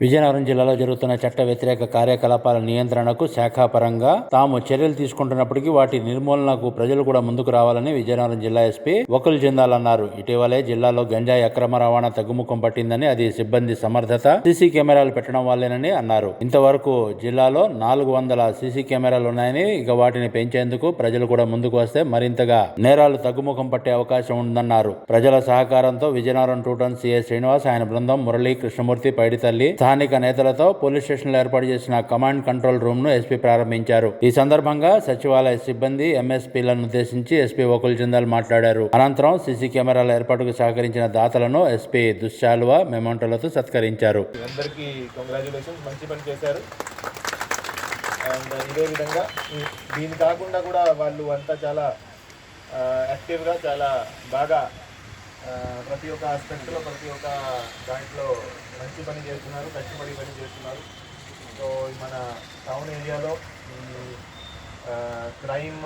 విజయనగరం జిల్లాలో జరుగుతున్న చట్ట వ్యతిరేక కార్యకలాపాల నియంత్రణకు శాఖాపరంగా తాము చర్యలు తీసుకుంటున్నప్పటికీ వాటి నిర్మూలనకు ప్రజలు కూడా ముందుకు రావాలని విజయనగరం జిల్లా ఎస్పీ ఒకలు చెందాలన్నారు ఇటీవలే జిల్లాలో గంజాయి అక్రమ రవాణా తగ్గుముఖం పట్టిందని అది సిబ్బంది సమర్థత సీసీ కెమెరాలు పెట్టడం వల్లేనని అన్నారు. ఇంతవరకు జిల్లాలో నాలుగు వందల సీసీ కెమెరాలు ఉన్నాయని ఇక వాటిని పెంచేందుకు ప్రజలు కూడా ముందుకు వస్తే మరింతగా నేరాలు తగ్గుముఖం పట్టే అవకాశం ఉందన్నారు. ప్రజల సహకారంతో విజయనగరం టూ టౌన్ శ్రీనివాస్ ఆయన బృందం మురళీ కృష్ణమూర్తి పైడితల్లి స్థానిక నేతలతో పోలీస్ స్టేషన్లో ఏర్పాటు చేసిన కమాండ్ కంట్రోల్ రూమ్ను ఎస్పీ ప్రారంభించారు. ఈ సందర్భంగా సచివాలయ సిబ్బంది ఎంఎస్పీలను ఉద్దేశించి ఎస్పీ ఒకల్ జిందాల్ మాట్లాడారు. అనంతరం సీసీ కెమెరాల ఏర్పాటుకు సహకరించిన దాతలను ఎస్పీ దుశ్శాలువ మెమోంటోలతో సత్కరించారు. అందరికీ కంగ్రాచులేషన్స్ మంచి పని చేశారు. అండ్ ఇదే విధంగా దీని కాకుండా కూడా వాళ్ళు అంతా చాలా యాక్టివ్గా చాలా బాగా ప్రతి ఒక్క ఆస్పెక్ట్లో ప్రతి ఒక్క దాంట్లో మంచి పని చేస్తున్నారు కష్టపడి పని చేస్తున్నారు. సో మన టౌన్ ఏరియాలో క్రైమ్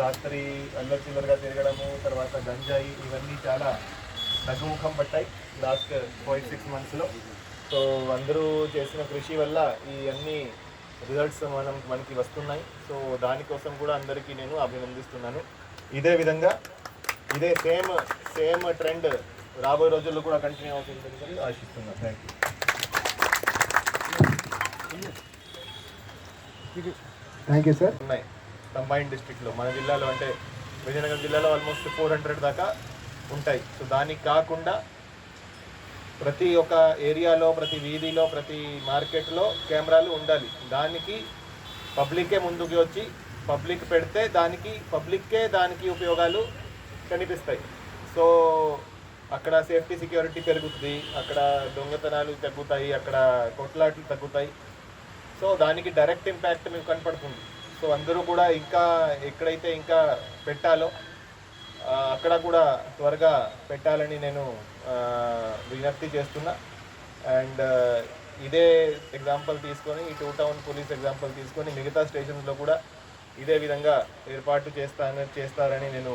రాత్రి అల్లరి చిల్లరగా తిరగడము తర్వాత గంజాయి ఇవన్నీ చాలా తగ్గుముఖం పట్టాయి లాస్ట్ ఫైవ్ సిక్స్ మంత్స్లో సో అందరూ చేసిన కృషి వల్ల ఈ అన్ని రిజల్ట్స్ మనం మనకి వస్తున్నాయి. సో దానికోసం కూడా అందరికీ నేను అభినందిస్తున్నాను. ఇదే విధంగా ఇదే సేమ్ సేమ్ ట్రెండ్ రాబోయే రోజుల్లో కూడా కంటిన్యూ అవుతుందని ఆశిస్తున్నాను thank you thank you sir ఉన్నాయి. కంబైన్డ్ డిస్ట్రిక్ట్లో మన జిల్లాలో అంటే విజయనగరం జిల్లాలో ఆల్మోస్ట్ ఫోర్ హండ్రెడ్ దాకా ఉంటాయి. సో దానికి కాకుండా ప్రతి ఒక్క ఏరియాలో ప్రతి వీధిలో ప్రతి మార్కెట్లో కెమెరాలు ఉండాలి. దానికి పబ్లికే ముందుకు వచ్చి పబ్లిక్ పెడితే దానికి పబ్లిక్కే దానికి ఉపయోగాలు కనిపిస్తాయి. సో అక్కడ సేఫ్టీ సెక్యూరిటీ పెరుగుతుంది. అక్కడ దొంగతనాలు తగ్గుతాయి. అక్కడ కొట్లాట్లు తగ్గుతాయి. సో దానికి డైరెక్ట్ ఇంపాక్ట్ మీకు కనపడుతుంది. సో అందరూ కూడా ఇంకా ఎక్కడైతే ఇంకా పెట్టాలో అక్కడ కూడా త్వరగా పెట్టాలని నేను విజ్ఞప్తి చేస్తున్నా. అండ్ ఇదే ఎగ్జాంపుల్ తీసుకొని ఈ టూ టౌన్ పోలీస్ ఎగ్జాంపుల్ తీసుకొని మిగతా స్టేషన్స్లో కూడా ఇదే విధంగా ఏర్పాటు చేస్తానని చేస్తారని నేను